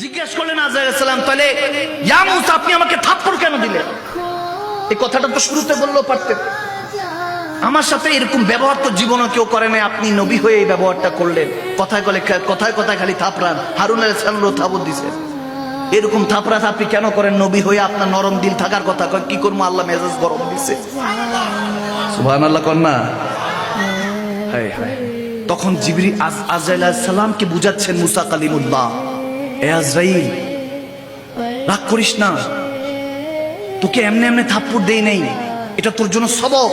জিজ্ঞেস করলেন আজাইসালাম তাহলে আপনি আমাকে থাপ্পড় কেন দিলেন? এই কথাটা তো শুরুতে বললেও পারতেন। আমার সাথে এরকম ব্যবহার তো জীবনে কেউ করে নাই। আপনি নবী হয়ে এই ব্যবহারটা করলেন। কথায় কলে কথায় কথায় খালি থাপড়ান। হারুন আলাইসালামও থাপড় দিছেন। এরকম থাপড়া থাপড়ি কেন করেন? নবী হয়ে আপনার নরম দিল থাকার কথা কয়, কি করব? আল্লাহ মেজাজ গরম দিছে। আল্লাহ কন্যা তখন জিবরি আজরাইল সালামকে বুঝাচ্ছেন মুসা কালিমুল্লাহ। রাগ করিস না। তোকে এমনি এমনি থাপ্পড় দেই নেই। এটা তোর জন্য সবক।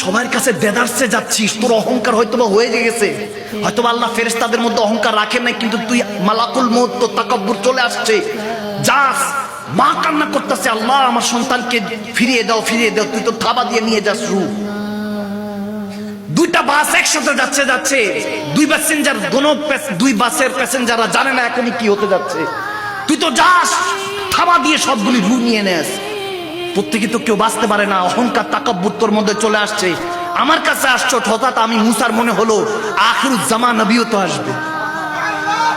সবার কাছে বেদারসে যাচ্ছিস। তোর অহংকার হয়তো বা হয়ে গেছে। হয়তো আল্লাহ ফেরেস্তাদের মধ্যে অহংকার রাখে নাই, কিন্তু তুই মালাকুল মত তোর তাকাব্বুর চলে আসছে। যাস, মা কান্না করতেছে, আল্লাহ আমার সন্তানকে ফিরিয়ে দাও ফিরিয়ে দাও, তুই তো থাবা দিয়ে নিয়ে যাস রু দুইটা বাস একসাথে যাচ্ছে যাচ্ছে। দুই প্যাসেঞ্জার দোনো দুই বাসের প্যাসেঞ্জাররা জানে না এখনই কি হতে যাচ্ছে। তুই তো যাস, থাবা দিয়ে সবগুলি রু নিয়ে নেস। প্রত্যেকে তো কেউ বাঁচতে পারে না, অহংকার তাকাব্বুত্তর মধ্যে চলে আসছে। আমার কাছে আসছো, হঠাৎ আমি মুসার মনে হলো আখরুজ্জামা নবীও তো আসবে।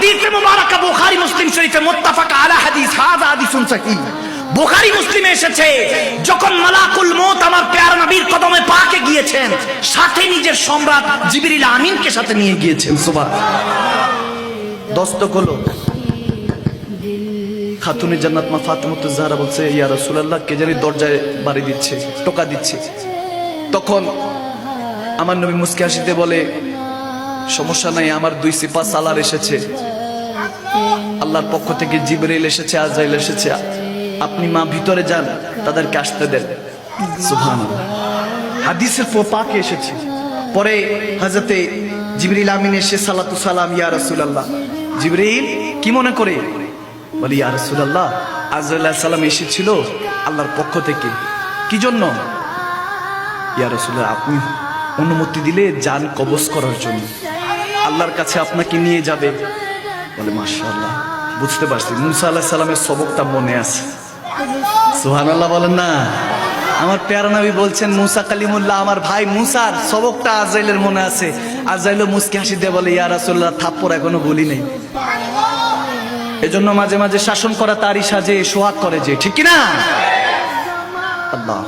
হাদিসে মুবারাকা বুখারী মুসলিম শরীফে মুত্তাফাক আলা হাদিস, হাযা হাদিসুন সহিহ। বুখারী মুসলিমে এসেছে, যখন মালাকুল মউত আমার প্যার নবীর কদমে পাকে গিয়েছেন, সাথে নিজের সম্রাট জিবরিল আমিনকে সাথে নিয়ে গিয়েছেন সুবহান দস্তক হলো খাতুনে জান্নাত মা ফাতেমাতু জাহরা বলছে, ইয়া রাসূলুল্লাহ, কে জানি দরজায় বাড়ি দিচ্ছে, টোকা দিচ্ছে। তখন আমার নবী মুস্কি হাসিতে বলে সমস্যা নাই, আমার দুই সিপা সালার এসেছে। আল্লাহর পক্ষ থেকে জিবরাইল এসেছে, আজরাইল এসেছে। আপনি মা ভিতরে যান, তাদেরকে আসতে দেন। সুবহানাল্লাহ। হাদিসের পাকে এসেছে। পরে হযরতে জিবরিল আমিন এসে, সালাতু সালাম, ইয়া রাসূলুল্লাহ। জিবরিল, কি মনে করে? বলি, ইয়া রাসূলুল্লাহ, আজরাইল সালাম এসেছিল আল্লাহর পক্ষ থেকে। কি জন্য? ইয়া রাসূলুল্লাহ, আপনি অনুমতি দিলে যান কবজ করার জন্য। আল্লাহর কাছে আপনাকে নিয়ে যাবে। বলে, মাশাআল্লাহ, বুঝতে পারছি। মুসা আল্লাহ সালামের সবকটা মনে আছে। সোহান আল্লাহ বলেন না। আমার পেয়ারা নবী বলছেন, মুসা কালিমুল্লাহ, আমার ভাই মুসার সবকটা আজাইলের মনে আছে। আজাইলও মুসকি হাসি দিয়ে বলে, ইয়া রাসূলুল্লাহ, থাপ্পড় এখনও বলি নাই। এজন্য মাঝে মাঝে শাসন করা তারই সাজে, সোহাগ করে যে, ঠিক না আল্লাহ।